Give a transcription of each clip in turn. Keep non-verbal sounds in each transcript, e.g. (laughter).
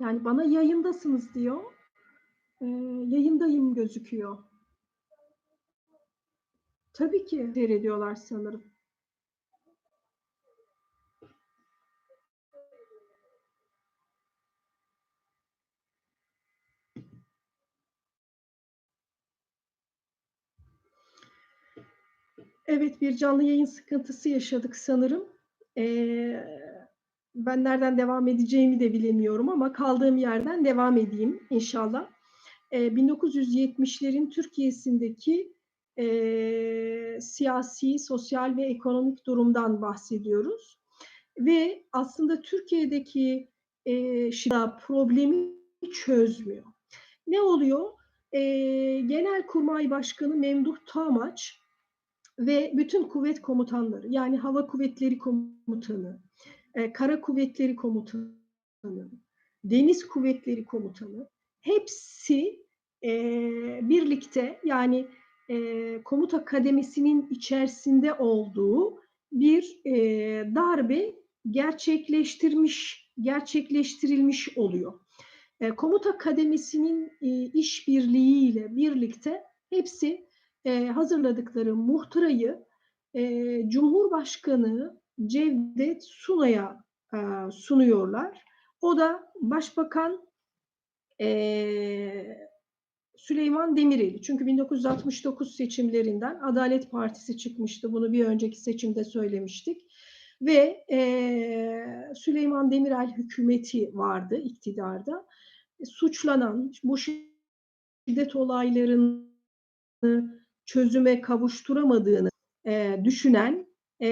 Yani bana yayındasınız diyor. Eee, yayındayım gözüküyor. Tabii ki seyrediyorlar sanırım. Evet, bir canlı yayın sıkıntısı yaşadık sanırım. Eee, ben nereden devam edeceğimi de bilemiyorum ama kaldığım yerden devam edeyim inşallah. Eee, 1970'lerin Türkiye'sindeki, eee, siyasi, sosyal ve ekonomik durumdan bahsediyoruz ve aslında Türkiye'deki, eee, problemi çözmüyor. Ne oluyor? Eee, Genelkurmay Başkanı Memduh Tağmaç ve bütün kuvvet komutanları yani Hava Kuvvetleri Komutanı, e, Kara Kuvvetleri Komutanı, Deniz Kuvvetleri Komutanı hepsi e, birlikte yani e, komuta kademesinin içerisinde olduğu bir e, darbe gerçekleştirmiş gerçekleştirilmiş oluyor. E, komuta kademesinin e, işbirliğiyle birlikte hepsi e, hazırladıkları muhtırayı e, Cumhurbaşkanı Cevdet Sunay'a e, sunuyorlar. O da Başbakan e, Süleyman Demirel. Çünkü 1969 seçimlerinden Adalet Partisi çıkmıştı. Bunu bir önceki seçimde söylemiştik. Ve e, Süleyman Demirel hükümeti vardı iktidarda. E, suçlanan bu şiddet olaylarını çözüme kavuşturamadığını e, düşünen e,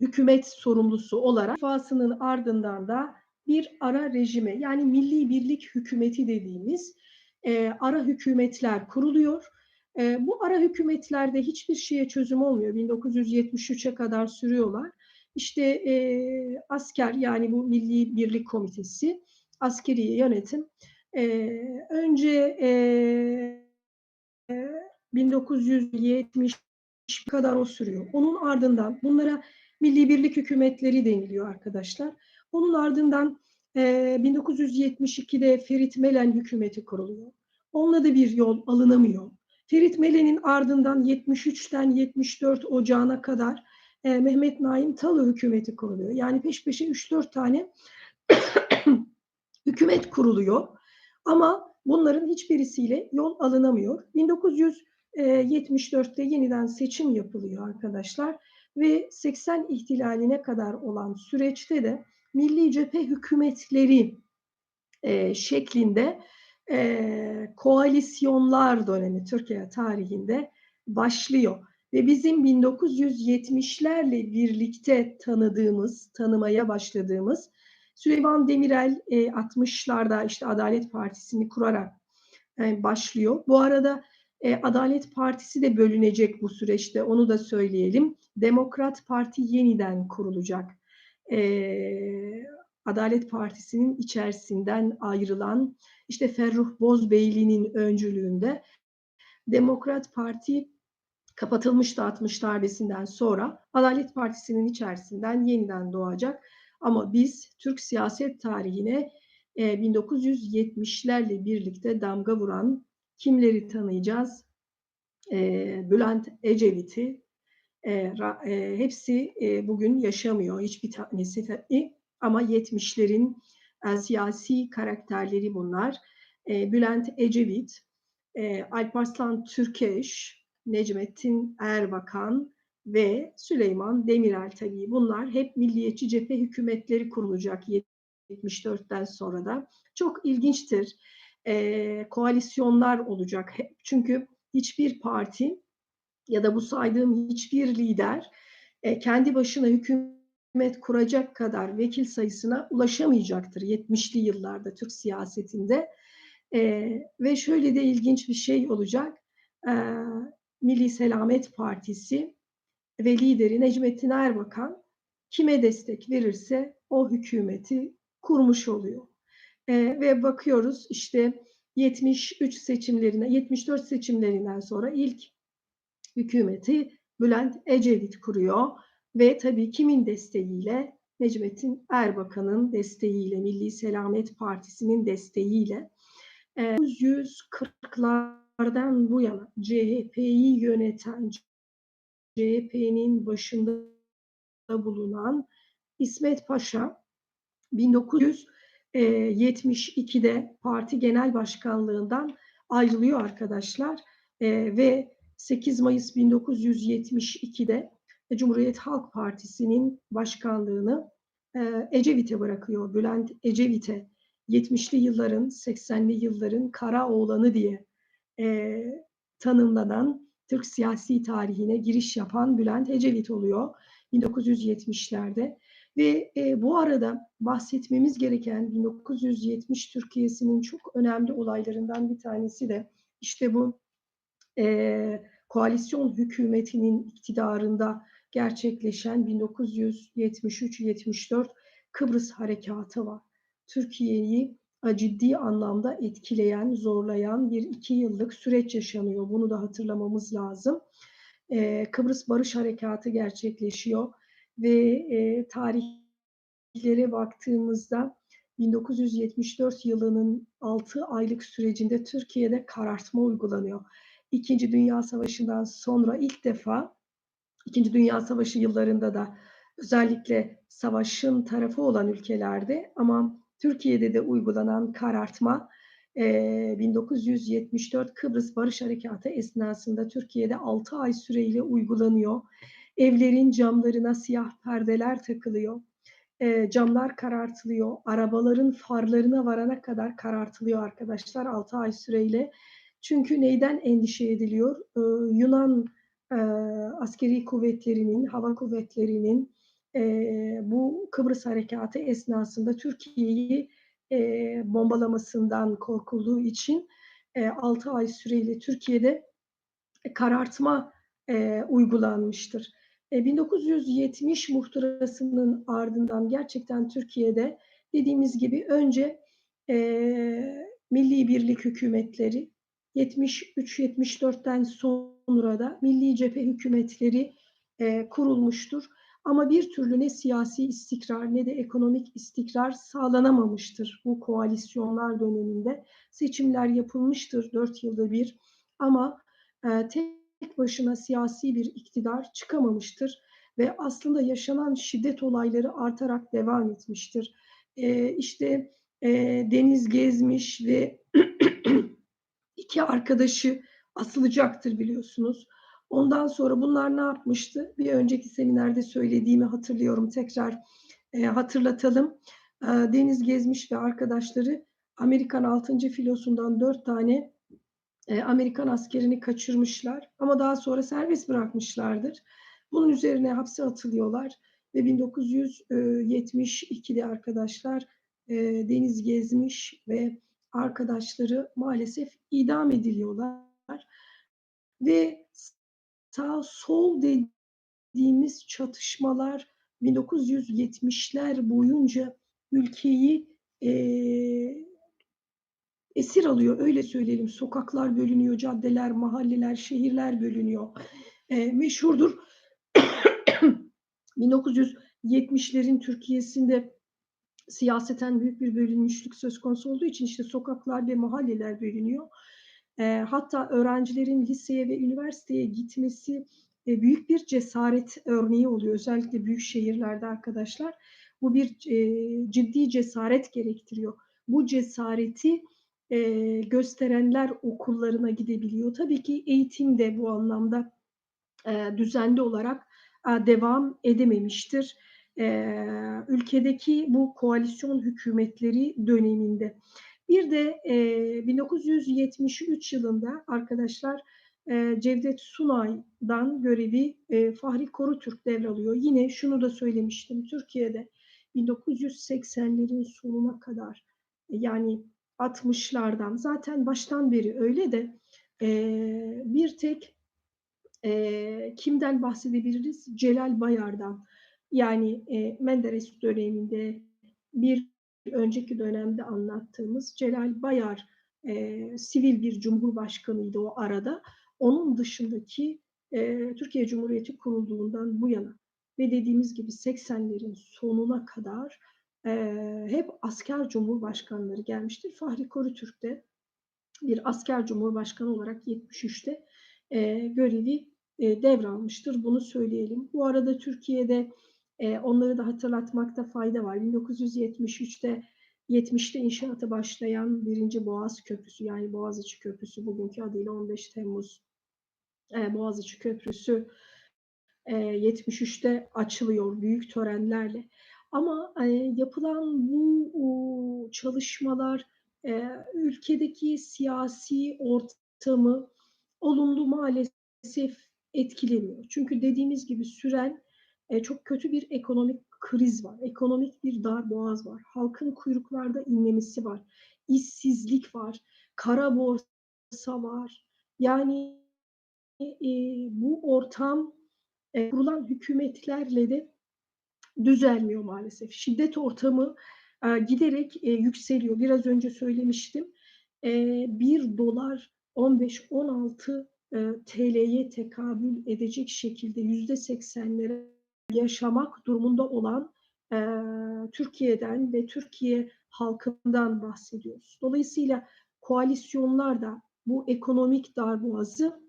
hükümet sorumlusu olarak fasının ardından da bir ara rejime yani milli birlik hükümeti dediğimiz e, ara hükümetler kuruluyor. E, bu ara hükümetlerde hiçbir şeye çözüm olmuyor. 1973'e kadar sürüyorlar. İşte e, asker yani bu Milli Birlik Komitesi, askeri yönetim e, önce e, 1970 kadar o sürüyor. Onun ardından bunlara milli birlik hükümetleri deniliyor arkadaşlar. Onun ardından e, 1972'de Ferit Melen hükümeti kuruluyor. Onunla da bir yol alınamıyor. Ferit Melen'in ardından 73'ten 74 Ocağı'na kadar e, Mehmet Naim Talı hükümeti kuruluyor. Yani peş peşe 3-4 tane (coughs) hükümet kuruluyor. Ama bunların hiçbirisiyle yol alınamıyor. 1974'te yeniden seçim yapılıyor arkadaşlar ve 80 ihtilaline kadar olan süreçte de milli cephe hükümetleri e, şeklinde e, koalisyonlar dönemi Türkiye tarihinde başlıyor. Ve bizim 1970'lerle birlikte tanıdığımız, tanımaya başladığımız Süleyman Demirel e, 60'larda işte Adalet Partisi'ni kurarak e, başlıyor. Bu arada e, Adalet Partisi de bölünecek bu süreçte onu da söyleyelim. Demokrat Parti yeniden kurulacak. E, Adalet Partisi'nin içerisinden ayrılan işte Ferruh Bozbeyli'nin öncülüğünde Demokrat Parti kapatılmıştı 60 darbesinden sonra Adalet Partisi'nin içerisinden yeniden doğacak ama biz Türk siyaset tarihine e, 1970'lerle birlikte damga vuran kimleri tanıyacağız? E, Bülent Ecevit'i e, e, hepsi e, bugün yaşamıyor hiçbir tanesi tabii ama 70'lerin e, siyasi karakterleri bunlar. E, Bülent Ecevit, e, Alparslan Türkeş, Necmettin Erbakan, ve Süleyman Demirel tabii bunlar hep milliyetçi cephe hükümetleri kurulacak 74'ten sonra da. Çok ilginçtir. E, koalisyonlar olacak. Çünkü hiçbir parti ya da bu saydığım hiçbir lider e, kendi başına hükümet kuracak kadar vekil sayısına ulaşamayacaktır 70'li yıllarda Türk siyasetinde. E, ve şöyle de ilginç bir şey olacak. E, Milli Selamet Partisi ve lideri Necmettin Erbakan kime destek verirse o hükümeti kurmuş oluyor. E, ve bakıyoruz işte 73 seçimlerine, 74 seçimlerinden sonra ilk hükümeti Bülent Ecevit kuruyor ve tabii kimin desteğiyle? Necmettin Erbakan'ın desteğiyle, Milli Selamet Partisi'nin desteğiyle e, 1940'lardan bu yana CHP'yi yöneten, CHP'nin başında bulunan İsmet Paşa 1972'de parti genel başkanlığından ayrılıyor arkadaşlar e, ve 8 Mayıs 1972'de Cumhuriyet Halk Partisi'nin başkanlığını e, Ecevit'e bırakıyor. Bülent Ecevit'e 70'li yılların, 80'li yılların kara oğlanı diye e, tanımlanan Türk siyasi tarihine giriş yapan Bülent Ecevit oluyor 1970'lerde. Ve e, bu arada bahsetmemiz gereken 1970 Türkiye'sinin çok önemli olaylarından bir tanesi de işte bu e, koalisyon hükümetinin iktidarında gerçekleşen 1973-74 Kıbrıs Harekatı var. Türkiye'yi ciddi anlamda etkileyen, zorlayan bir iki yıllık süreç yaşanıyor. Bunu da hatırlamamız lazım. Ee, Kıbrıs Barış Harekatı gerçekleşiyor ve e, tarihlere baktığımızda 1974 yılının 6 aylık sürecinde Türkiye'de karartma uygulanıyor. İkinci Dünya Savaşı'ndan sonra ilk defa İkinci Dünya Savaşı yıllarında da özellikle savaşın tarafı olan ülkelerde ama Türkiye'de de uygulanan karartma 1974 Kıbrıs Barış Harekatı esnasında Türkiye'de 6 ay süreyle uygulanıyor. Evlerin camlarına siyah perdeler takılıyor. camlar karartılıyor. Arabaların farlarına varana kadar karartılıyor arkadaşlar 6 ay süreyle. Çünkü neyden endişe ediliyor? Yunan e, askeri kuvvetlerinin, hava kuvvetlerinin e, bu Kıbrıs Harekatı esnasında Türkiye'yi e, bombalamasından korkulduğu için e, 6 ay süreyle Türkiye'de karartma e, uygulanmıştır. E, 1970 muhtırasının ardından gerçekten Türkiye'de dediğimiz gibi önce e, milli birlik hükümetleri 73-74'ten sonra da milli cephe hükümetleri e, kurulmuştur. Ama bir türlü ne siyasi istikrar ne de ekonomik istikrar sağlanamamıştır bu koalisyonlar döneminde. Seçimler yapılmıştır dört yılda bir ama e, tek başına siyasi bir iktidar çıkamamıştır ve aslında yaşanan şiddet olayları artarak devam etmiştir. E, işte e, Deniz Gezmiş ve (clears throat) iki arkadaşı asılacaktır biliyorsunuz. Ondan sonra bunlar ne yapmıştı? Bir önceki seminerde söylediğimi hatırlıyorum. Tekrar e, hatırlatalım. E, Deniz Gezmiş ve arkadaşları Amerikan 6. filosundan 4 tane e, Amerikan askerini kaçırmışlar. Ama daha sonra serbest bırakmışlardır. Bunun üzerine hapse atılıyorlar. Ve 1972'de arkadaşlar e, Deniz Gezmiş ve arkadaşları maalesef idam ediliyorlar. Ve sağ sol dediğimiz çatışmalar 1970'ler boyunca ülkeyi e, esir alıyor öyle söyleyelim. Sokaklar bölünüyor, caddeler, mahalleler, şehirler bölünüyor. E, meşhurdur. (coughs) 1970'lerin Türkiye'sinde siyaseten büyük bir bölünmüşlük söz konusu olduğu için işte sokaklar ve mahalleler bölünüyor. E, hatta öğrencilerin liseye ve üniversiteye gitmesi e, büyük bir cesaret örneği oluyor. Özellikle büyük şehirlerde arkadaşlar. Bu bir e, ciddi cesaret gerektiriyor. Bu cesareti e, gösterenler okullarına gidebiliyor. Tabii ki eğitim de bu anlamda e, düzenli olarak e, devam edememiştir e, ülkedeki bu koalisyon hükümetleri döneminde. Bir de e, 1973 yılında arkadaşlar e, Cevdet Sunay'dan görevi e, Fahri Korutürk devralıyor. Yine şunu da söylemiştim. Türkiye'de 1980'lerin sonuna kadar yani 60'lardan zaten baştan beri öyle de e, bir tek e, kimden bahsedebiliriz? Celal Bayar'dan. Yani e, Menderes döneminde bir önceki dönemde anlattığımız Celal Bayar e, sivil bir cumhurbaşkanıydı o arada. Onun dışındaki e, Türkiye Cumhuriyeti kurulduğundan bu yana ve dediğimiz gibi 80'lerin sonuna kadar, hep asker cumhurbaşkanları gelmiştir. Fahri Korutürk de bir asker cumhurbaşkanı olarak 73'te, eee, görevi, eee, devralmıştır. Bunu söyleyelim. Bu arada Türkiye'de, eee, onları da hatırlatmakta fayda var. 1973'te 70'te inşaatı başlayan 1. Boğaz Köprüsü, yani Boğaziçi Köprüsü, bugünkü adıyla 15 Temmuz, eee, Boğaziçi Köprüsü, eee, 73'te açılıyor büyük törenlerle. Ama, eee, yapılan bu, çalışmalar, ülkedeki siyasi ortamı olumlu maalesef etkilemiyor. Çünkü dediğimiz gibi süren, eee, çok kötü bir ekonomik kriz var. Ekonomik bir darboğaz var. Halkın kuyruklarda inlemesi var. İşsizlik var. Kara borsa var. Yani, eee, bu ortam, eee, kurulan hükümetlerle de düzelmiyor maalesef. Şiddet ortamı, eee, giderek, eee, yükseliyor. Biraz önce söylemiştim. Eee, $1 15-16, eee, TL'ye tekabül edecek şekilde %80'lere yaşamak durumunda olan, eee, Türkiye'den ve Türkiye halkından bahsediyoruz. Dolayısıyla koalisyonlar da bu ekonomik darboğazı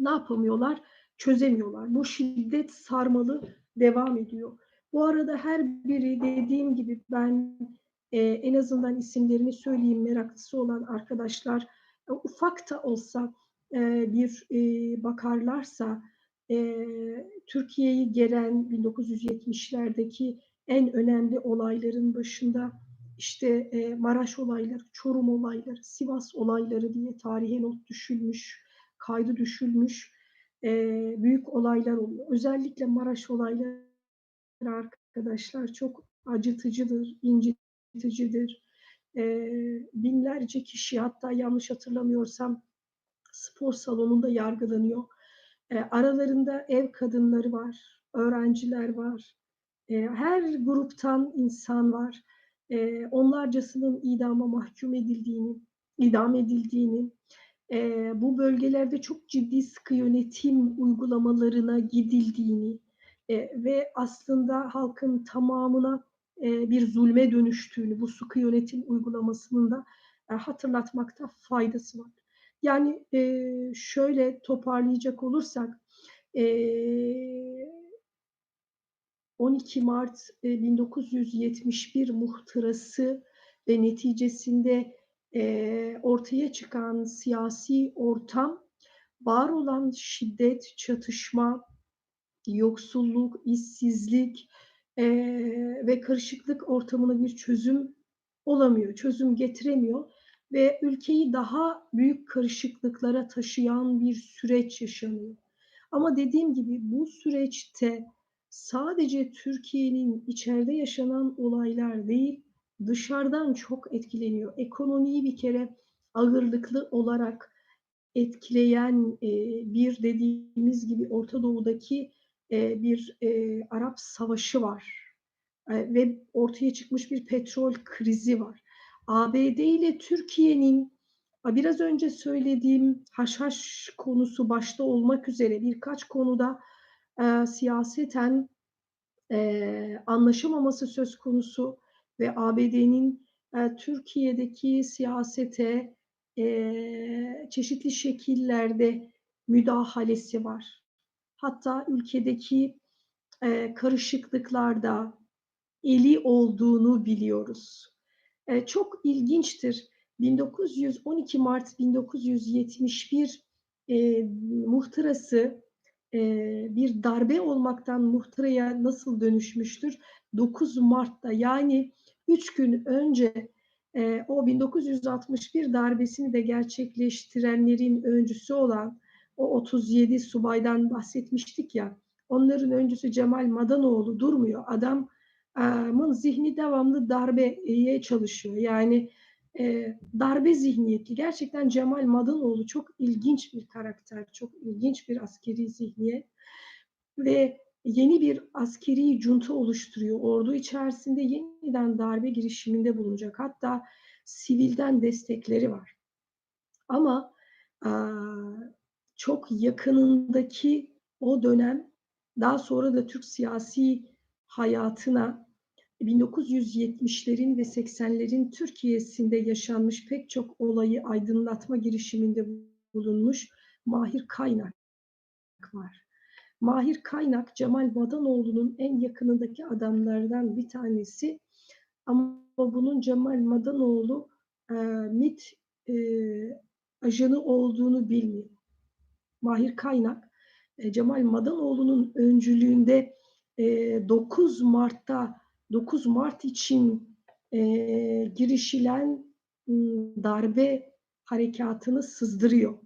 ne yapamıyorlar? Çözemiyorlar. Bu şiddet sarmalı devam ediyor. Bu arada her biri dediğim gibi ben, eee, en azından isimlerini söyleyeyim, meraklısı olan arkadaşlar, eee, ufak da olsa, eee, bir, eee, bakarlarsa, eee, Türkiye'yi gelen 1970'lerdeki en önemli olayların başında, işte, eee, Maraş olayları, Çorum olayları, Sivas olayları diye tarihe not düşülmüş, kaydı düşülmüş, eee, büyük olaylar oluyor. Özellikle Maraş olayları arkadaşlar çok acıtıcıdır, inciticidir. Eee, binlerce kişi hatta yanlış hatırlamıyorsam spor salonunda yargılanıyor. Eee, aralarında ev kadınları var, öğrenciler var. Eee, her gruptan insan var. Eee, onlarcasının idama mahkum edildiğini, idam edildiğini, eee, bu bölgelerde çok ciddi sıkı yönetim uygulamalarına gidildiğini, eee, ve aslında halkın tamamına, eee, bir zulme dönüştüğünü, bu sıkı yönetim uygulamasının da, eee, hatırlatmakta faydası var. Yani, eee, şöyle toparlayacak olursak, eee 12 Mart, eee, 1971 muhtırası ve neticesinde, eee, ortaya çıkan siyasi ortam, var olan şiddet, çatışma, yoksulluk, işsizlik, eee, ve karışıklık ortamına bir çözüm olamıyor, çözüm getiremiyor ve ülkeyi daha büyük karışıklıklara taşıyan bir süreç yaşanıyor. Ama dediğim gibi bu süreçte sadece Türkiye'nin içeride yaşanan olaylar değil, dışarıdan çok etkileniyor. Ekonomiyi bir kere ağırlıklı olarak etkileyen, bir dediğimiz gibi Orta Doğu'daki, bir, eee, Arap Savaşı var, eee, ve ortaya çıkmış bir petrol krizi var. ABD ile Türkiye'nin, biraz önce söylediğim Haşhaş konusu başta olmak üzere birkaç konuda, eee, siyaseten, eee, anlaşamaması söz konusu ve ABD'nin, eee, Türkiye'deki siyasete, eee, çeşitli şekillerde müdahalesi var. Hatta ülkedeki, eee, karışıklıklarda eli olduğunu biliyoruz. Eee, çok ilginçtir. 1912 Mart 1971, eee, muhtırası, eee, bir darbe olmaktan muhtıraya nasıl dönüşmüştür? 9 Mart'ta yani 3 gün önce, eee, o 1961 darbesini de gerçekleştirenlerin öncüsü olan o 37 subaydan bahsetmiştik ya, onların öncüsü Cemal Madanoğlu durmuyor. Adam mın zihni devamlı darbeye çalışıyor. Yani, eee, darbe zihniyetli. Gerçekten Cemal Madanoğlu çok ilginç bir karakter, çok ilginç bir askeri zihniyet ve yeni bir askeri junta oluşturuyor. Ordu içerisinde yeniden darbe girişiminde bulunacak. Hatta sivilden destekleri var. Ama, aaa, çok yakınındaki o dönem daha sonra da Türk siyasi hayatına 1970'lerin ve 80'lerin Türkiye'sinde yaşanmış pek çok olayı aydınlatma girişiminde bulunmuş Mahir Kaynak var. Mahir Kaynak, Cemal Madanoğlu'nun en yakınındaki adamlardan bir tanesi. Ama bunun Cemal Madanoğlu e, MİT e, ajanı olduğunu bilmiyor. Mahir Kaynak, e, Cemal Madanoğlu'nun öncülüğünde e, 9 Mart'ta 9 Mart için e, girişilen darbe harekatını sızdırıyor.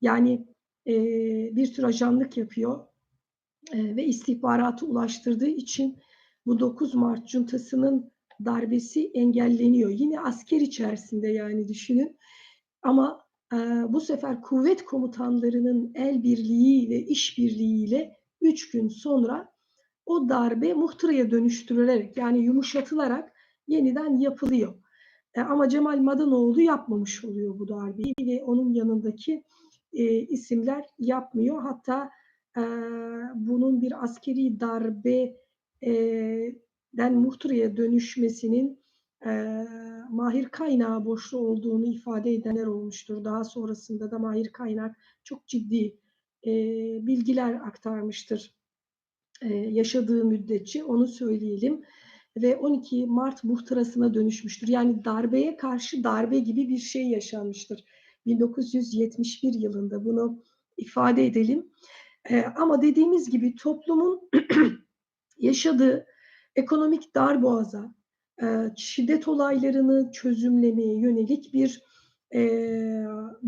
Yani e, bir tür ajanlık yapıyor e, ve istihbaratı ulaştırdığı için bu 9 Mart cuntasının darbesi engelleniyor. Yine asker içerisinde yani düşünün. Ama e, bu sefer kuvvet komutanlarının el birliği ve işbirliğiyle 3 gün sonra o darbe muhtıraya dönüştürülerek yani yumuşatılarak yeniden yapılıyor. Ama Cemal Madanoğlu yapmamış oluyor bu darbeyi ve onun yanındaki isimler yapmıyor. Hatta bunun bir askeri darbe den muhtıraya dönüşmesinin e, Mahir Kaynağı boşlu olduğunu ifade edenler olmuştur. Daha sonrasında da Mahir Kaynak çok ciddi e, bilgiler aktarmıştır e, yaşadığı müddetçe onu söyleyelim ve 12 Mart muhtırasına dönüşmüştür. Yani darbeye karşı darbe gibi bir şey yaşanmıştır. 1971 yılında bunu ifade edelim. E, ama dediğimiz gibi toplumun (clears throat) yaşadığı ekonomik darboğaza, şiddet olaylarını çözümlemeye yönelik bir e,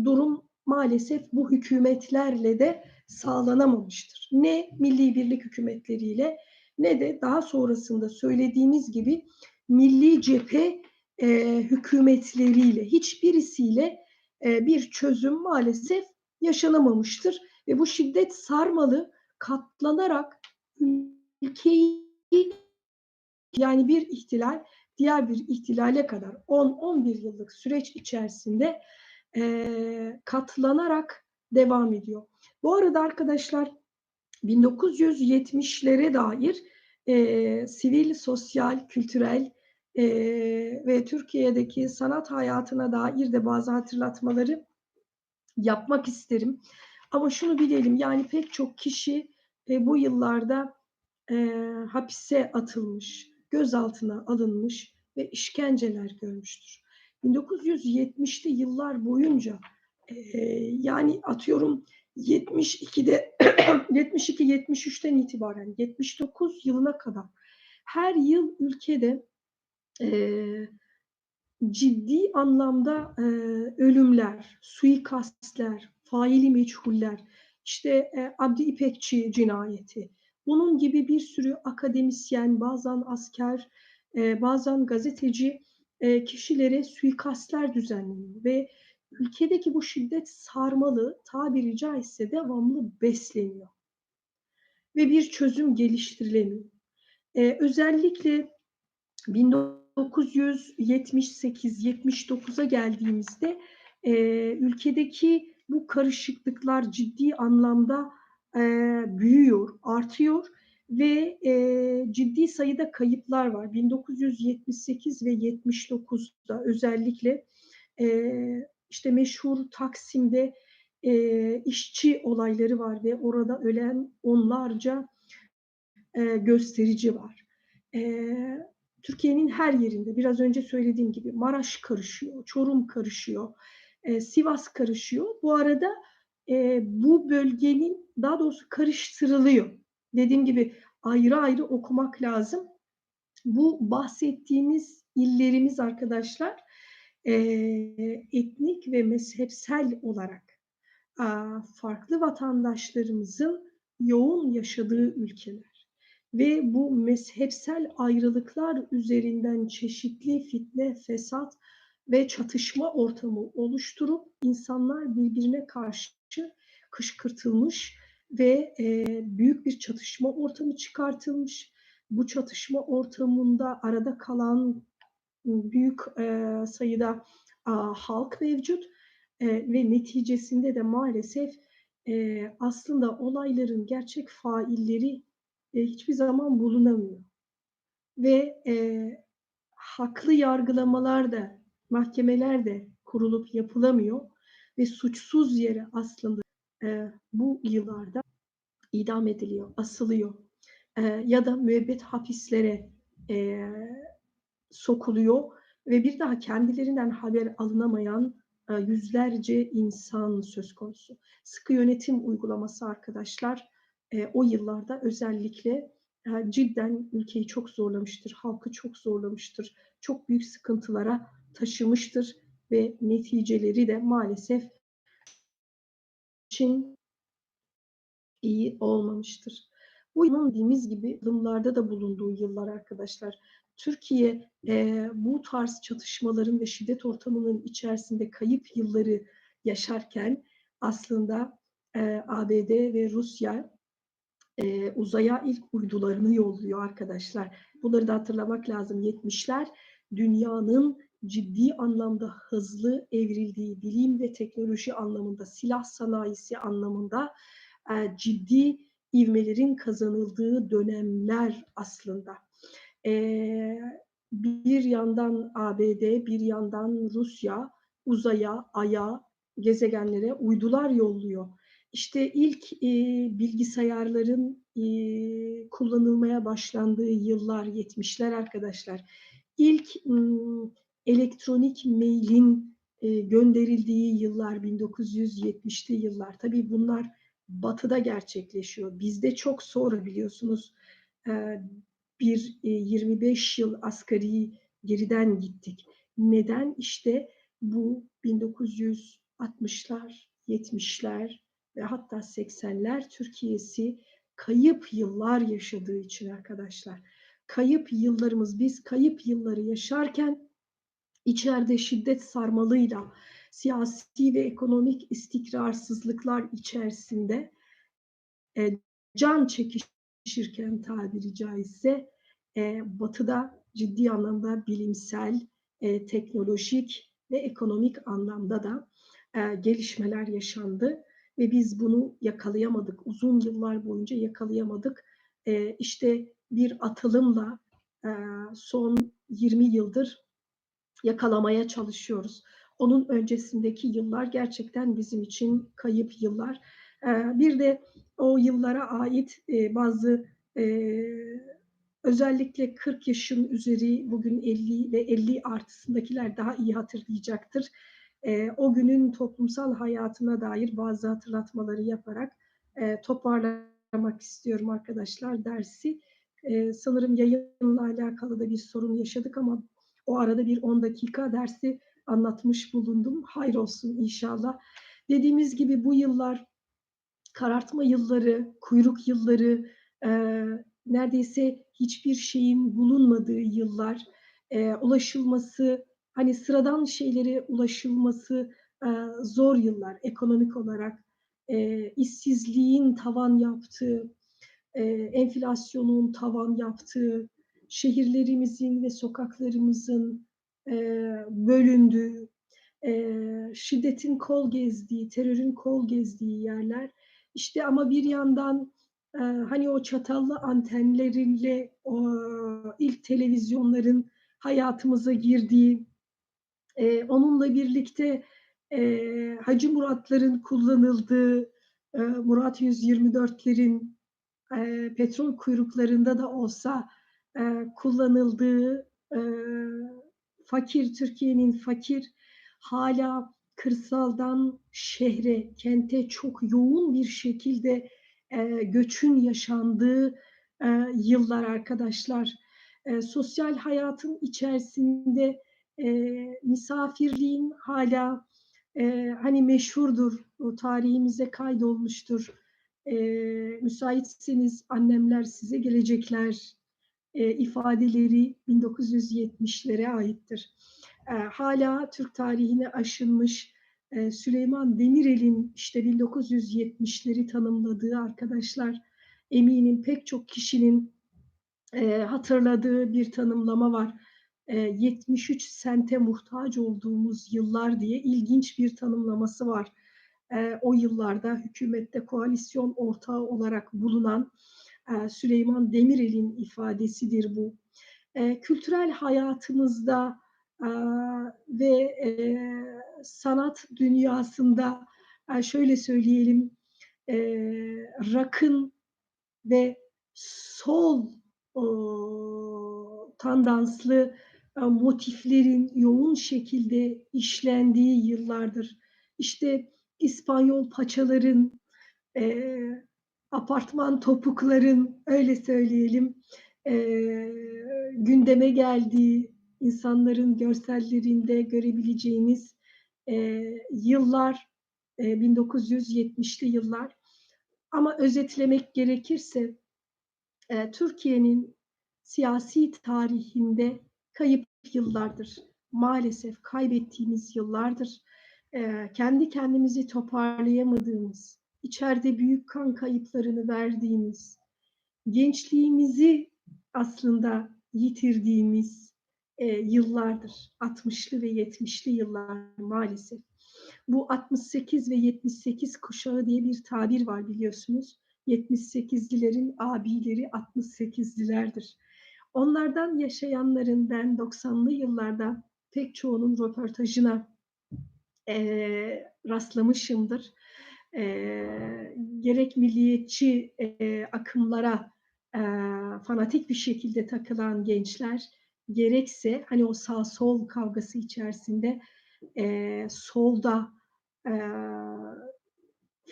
durum maalesef bu hükümetlerle de sağlanamamıştır. Ne milli birlik hükümetleriyle ne de daha sonrasında söylediğimiz gibi milli cephe e, hükümetleriyle hiçbirisiyle e, bir çözüm maalesef yaşanamamıştır ve bu şiddet sarmalı katlanarak ülkeyi yani bir ihtilal diğer bir ihtilale kadar 10-11 yıllık süreç içerisinde e, katlanarak devam ediyor. Bu arada arkadaşlar 1970'lere dair e, sivil, sosyal, kültürel e, ve Türkiye'deki sanat hayatına dair de bazı hatırlatmaları yapmak isterim. Ama şunu bilelim yani pek çok kişi e, bu yıllarda e, hapise atılmış, gözaltına alınmış ve işkenceler görmüştür. 1970'li yıllar boyunca e, yani atıyorum 72'de 72-73'ten (clears throat) itibaren 79 yılına kadar her yıl ülkede e, ciddi anlamda e, ölümler, suikastler, faili meçhuller, işte e, Abdi İpekçi cinayeti, bunun gibi bir sürü akademisyen, bazen asker, e, bazen gazeteci e, kişilere suikastler düzenleniyor ve ülkedeki bu şiddet sarmalı tabiri caizse devamlı besleniyor ve bir çözüm geliştirilemiyor. Ee, özellikle 1978-79'a geldiğimizde e, ülkedeki bu karışıklıklar ciddi anlamda e, büyüyor, artıyor ve e, ciddi sayıda kayıplar var. 1978 ve 79'da özellikle e, işte meşhur Taksim'de e, işçi olayları var ve orada ölen onlarca e, gösterici var. E, Türkiye'nin her yerinde biraz önce söylediğim gibi Maraş karışıyor, Çorum karışıyor, e, Sivas karışıyor. Bu arada e, bu bölgenin daha doğrusu karıştırılıyor. Dediğim gibi ayrı ayrı okumak lazım. Bu bahsettiğimiz illerimiz arkadaşlar e, etnik ve mezhepsel olarak e, farklı vatandaşlarımızın yoğun yaşadığı ülkeler ve bu mezhepsel ayrılıklar üzerinden çeşitli fitne, fesat ve çatışma ortamı oluşturup insanlar birbirine karşı kışkırtılmış ve e, büyük bir çatışma ortamı çıkartılmış. Bu çatışma ortamında arada kalan büyük e, sayıda a, halk mevcut e, ve neticesinde de maalesef eee, aslında olayların gerçek failleri, eee, hiçbir zaman bulunamıyor ve, eee, haklı yargılamalar da, mahkemeler de kurulup yapılamıyor ve suçsuz yere aslında, eee, bu yıllarda idam ediliyor, asılıyor, eee, ya da müebbet hapislere, eee, sokuluyor ve bir daha kendilerinden haber alınamayan, eee, yüzlerce insan söz konusu. Sıkı yönetim uygulaması arkadaşlar, eee, o yıllarda özellikle, eee, cidden ülkeyi çok zorlamıştır, halkı çok zorlamıştır, çok büyük sıkıntılara taşımıştır ve neticeleri de maalesef için iyi olmamıştır. Bu dediğimiz gibi adımlarda da bulunduğu yıllar arkadaşlar. Türkiye, eee, bu tarz çatışmaların ve şiddet ortamının içerisinde kayıp yılları yaşarken aslında, eee, ABD ve Rusya, eee, uzaya ilk uydularını yolluyor arkadaşlar. Bunları da hatırlamak lazım. 70'ler dünyanın ciddi anlamda hızlı evrildiği, bilim ve teknoloji anlamında, silah sanayisi anlamında, eee, ciddi ivmelerin kazanıldığı dönemler aslında. Eee, bir yandan ABD, bir yandan Rusya uzaya, Ay'a, gezegenlere uydular yolluyor. İşte ilk, eee, bilgisayarların, eee, kullanılmaya başlandığı yıllar 70'ler arkadaşlar. İlk, elektronik mail'in, eee, gönderildiği yıllar 1970'li yıllar. Tabii bunlar Batı'da gerçekleşiyor. Bizde çok sonra biliyorsunuz, eee, bir, eee, 25 yıl asgari geriden gittik. Neden? İşte bu 1960'lar, 70'ler ve hatta 80'ler Türkiye'si kayıp yıllar yaşadığı için arkadaşlar. Kayıp yıllarımız, biz kayıp yılları yaşarken içeride şiddet sarmalıyla siyasi ve ekonomik istikrarsızlıklar içerisinde, eee, can çekişirken tabiri caizse, eee, Batı'da ciddi anlamda bilimsel, eee, teknolojik ve ekonomik anlamda da, eee, gelişmeler yaşandı ve biz bunu yakalayamadık. Uzun yıllar boyunca yakalayamadık. Eee, işte bir atılımla, eee, son 20 yıldır yakalamaya çalışıyoruz. Onun öncesindeki yıllar gerçekten bizim için kayıp yıllar. Eee, bir de o yıllara ait, eee, bazı, eee, özellikle 40 yaşın üzeri, bugün 50 ve 50 artısındakiler daha iyi hatırlayacaktır. Eee, o günün toplumsal hayatına dair bazı hatırlatmaları yaparak, eee, toparlamak istiyorum arkadaşlar dersi. Eee, sanırım yayınla alakalı da bir sorun yaşadık ama o arada bir 10 dakika dersi anlatmış bulundum. Hayrolsun inşallah. Dediğimiz gibi bu yıllar karartma yılları, kuyruk yılları, eee, neredeyse hiçbir şeyin bulunmadığı yıllar, eee, ulaşılması, hani sıradan şeylere ulaşılması, eee, zor yıllar ekonomik olarak. Eee, işsizliğin tavan yaptığı, eee, enflasyonun tavan yaptığı, şehirlerimizin ve sokaklarımızın, eee, bölündüğü, eee, şiddetin kol gezdiği, terörün kol gezdiği yerler. İşte ama bir yandan, eee, hani o çatallı antenleriyle o ilk televizyonların hayatımıza girdiği, eee, onunla birlikte, eee, Hacı Muratların kullanıldığı, eee, Murat 124'lerin, eee, petrol kuyruklarında da olsa, eee, kullanıldığı, eee, fakir Türkiye'nin fakir, hâlâ kırsaldan şehre, kente çok yoğun bir şekilde, eee, göçün yaşandığı, eee, yıllar arkadaşlar. Eee, sosyal hayatın içerisinde, eee, misafirliğin hâlâ, eee, hani meşhurdur, o tarihimize kaydolmuştur. Eee, müsaitseniz annemler size gelecekler, eee, ifadeleri 1970'lere aittir. Eee, hâlâ Türk tarihine aşınmış, eee, Süleyman Demirel'in işte 1970'leri tanımladığı arkadaşlar, eminim pek çok kişinin, eee, hatırladığı bir tanımlama var. Eee, 73 sente muhtaç olduğumuz yıllar diye ilginç bir tanımlaması var. eee, o yıllarda hükümette koalisyon ortağı olarak bulunan, Süleyman Demirel'in ifadesidir bu. Eee, kültürel hayatımızda, aaa, ve, eee, sanat dünyasında, aaa, şöyle söyleyelim, rock'ın ve sol, tandanslı, motiflerin yoğun şekilde işlendiği yıllardır. İşte, İspanyol paçaların, apartman topukların, öyle söyleyelim, eee, gündeme geldiği, insanların görsellerinde görebileceğiniz, eee, yıllar, eee, 1970'li yıllar. Ama özetlemek gerekirse, eee, Türkiye'nin siyasi tarihinde kayıp yıllardır. Maalesef kaybettiğimiz yıllardır. Eee, kendi kendimizi toparlayamadığımız, içeride büyük kan kayıplarını verdiğimiz, gençliğimizi aslında yitirdiğimiz, eee, yıllardır. 60'lı ve 70'li yıllar maalesef. Bu 68 ve 78 kuşağı diye bir tabir var biliyorsunuz. 78'lilerin abileri 68'lilerdir. Onlardan yaşayanların ben 90'lı yıllarda pek çoğunun röportajına, eee, rastlamışımdır. Eee, gerek milliyetçi, eee, akımlara, eee, fanatik bir şekilde takılan gençler, gerekse hani o sağ sol kavgası içerisinde, eee, solda, eee,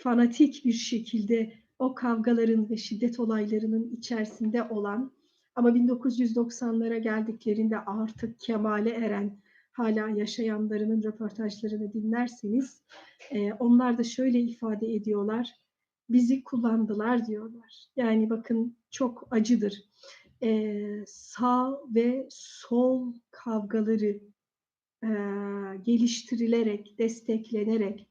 fanatik bir şekilde o kavgaların ve şiddet olaylarının içerisinde olan ama 1990'lara geldiklerinde artık kemale eren, hâlâ yaşayanlarının röportajlarını dinlerseniz, eee, onlar da şöyle ifade ediyorlar: "Bizi kullandılar." diyorlar. Yani bakın çok acıdır. Eee, sağ ve sol kavgaları, eee, geliştirilerek, desteklenerek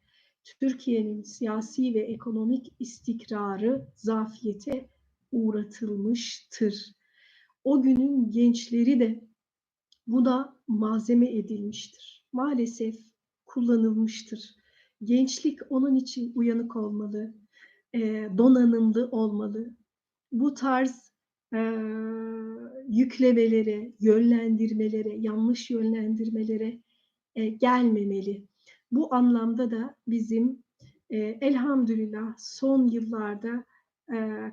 Türkiye'nin siyasi ve ekonomik istikrarı zafiyete uğratılmıştır. O günün gençleri de buna malzeme edilmiştir. Maalesef kullanılmıştır. Gençlik onun için uyanık olmalı, eee, donanımlı olmalı. Bu tarz, eee, yüklemelere, yönlendirmelere, yanlış yönlendirmelere, eee, gelmemeli. Bu anlamda da bizim, elhamdülillah son yıllarda,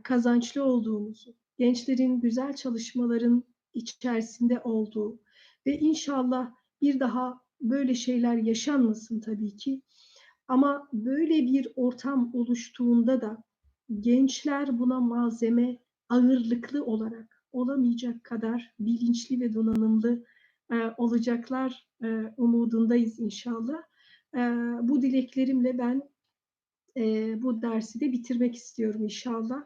kazançlı olduğumuzu, gençlerin güzel çalışmaların içerisinde olduğu ve inşallah bir daha böyle şeyler yaşanmasın tabii ki ama böyle bir ortam oluştuğunda da gençler buna malzeme ağırlıklı olarak olamayacak kadar bilinçli ve donanımlı, eee, olacaklar, eee, umudundayız inşallah. Eee, bu dileklerimle ben, eee, bu dersi de bitirmek istiyorum inşallah.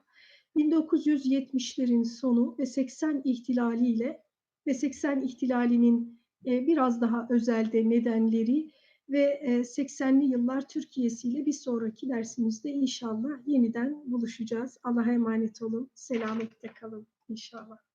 1970'lerin sonu ve 80 ihtilaliyle ve 80 ihtilalinin, eee, biraz daha özelde nedenleri ve, eee, 80'li yıllar Türkiye'siyle bir sonraki dersimizde inşallah yeniden buluşacağız. Allah'a emanet olun, selametle kalın inşallah.